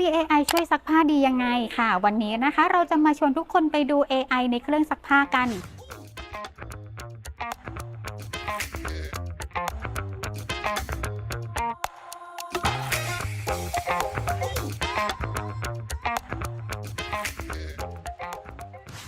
มี AI ช่วยซักผ้าดียังไงค่ะ วันนี้นะคะ เราจะมาชวนทุกคนไปดู AI ในเครื่องซักผ้ากัน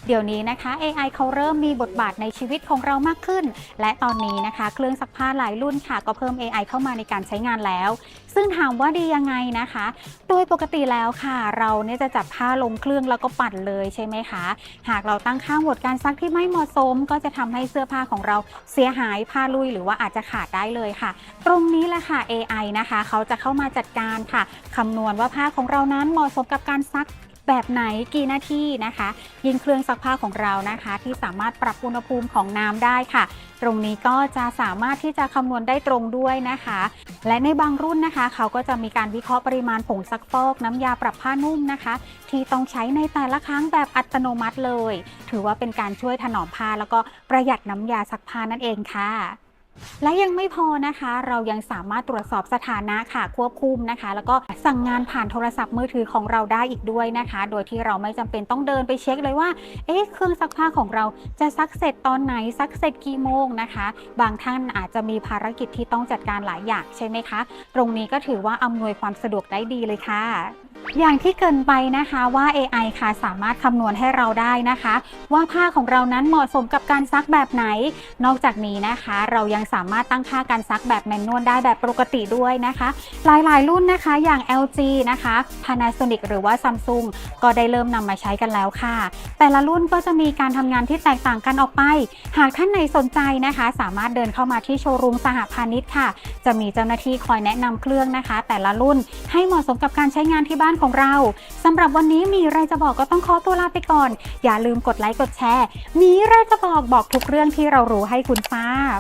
เดี๋ยวนี้นะคะ AI เขาเริ่มมีบทบาทในชีวิตของเรามากขึ้น และตอนนี้นะคะ เครื่องซักผ้าหลายรุ่นค่ะ ก็เพิ่ม AI เข้ามาในการใช้งานแล้ว ซึ่งถามว่าดียังไงนะคะ โดยปกติแล้วค่ะ เราเนี่ยจะจับผ้าลงเครื่องแล้วก็ปั่นเลยใช่ไหมคะ หากเราตั้งค่าโหมดการซักที่ไม่เหมาะสม ก็จะทำให้เสื้อผ้าของเราเสียหายผ้าลุยหรือว่าอาจจะขาดได้เลยค่ะ ตรงนี้แหละค่ะ AI นะคะ เขาจะเข้ามาจัดการค่ะคำนวณว่าผ้าของเรานั้นเหมาะสมกับการซัก แบบไหนกี่นาทีนะคะ ยิ่งเครื่องซักผ้าของเรานะคะ ที่สามารถปรับอุณหภูมิของน้ำได้ค่ะ ตรงนี้ก็จะสามารถที่จะคำนวณได้ตรงด้วยนะคะ และในบางรุ่นนะคะ เขาก็จะมีการวิเคราะห์ปริมาณผงซักฟอกน้ำยาปรับผ้านุ่มนะคะ ที่ต้องใช้ในแต่ละครั้งแบบอัตโนมัติเลย ถือว่าเป็นการช่วยถนอมผ้าแล้วก็ประหยัดน้ำยาซักผ้านั่นเองค่ะ และยังไม่พอนะคะ เรายังสามารถตรวจสอบสถานะค่ะควบคุมนะคะ แล้วก็สั่งงานผ่านโทรศัพท์มือถือของเราได้อีกด้วยนะคะ โดยที่เราไม่จำเป็นต้องเดินไปเช็คเลยว่า เอ๊ะเครื่องซักผ้าของเราจะซักเสร็จตอนไหนซักเสร็จกี่โมงนะคะ บางท่านอาจจะมีภารกิจที่ต้องจัดการหลายอย่างใช่ไหมคะ ตรงนี้ก็ถือว่าอำนวยความสะดวกได้ดีเลยค่ะ อย่างที่เกินไปนะคะว่า AI ค่ะสามารถคำนวณให้เราได้นะคะ ว่าผ้าของเรานั้นเหมาะสมกับการซักแบบไหน นอกจากนี้นะคะ เรายังสามารถตั้งค่าการซักแบบแมนนวลได้แบบปกติด้วยนะคะ หลายๆ รุ่นนะคะอย่าง LG นะคะ Panasonic หรือว่า Samsung ก็ได้เริ่มนำมาใช้กันแล้วค่ะ แต่ละรุ่นก็จะมีการทำงานที่แตกต่างกันออกไป หากท่านไหนสนใจนะคะ สามารถเดินเข้ามาที่โชว์รูมสหพาณิชย์ค่ะ จะมีเจ้าหน้าที่คอยแนะนำเครื่องนะคะ แต่ละรุ่นให้เหมาะสมกับการใช้งานที่บ้านของเราสำหรับวันนี้มีอะไรจะบอกก็ต้องขอตัวลาไปก่อน อย่าลืมกดไลค์กดแชร์ มีอะไรจะบอกบอกทุกเรื่องที่เรารู้ให้คุณทราบ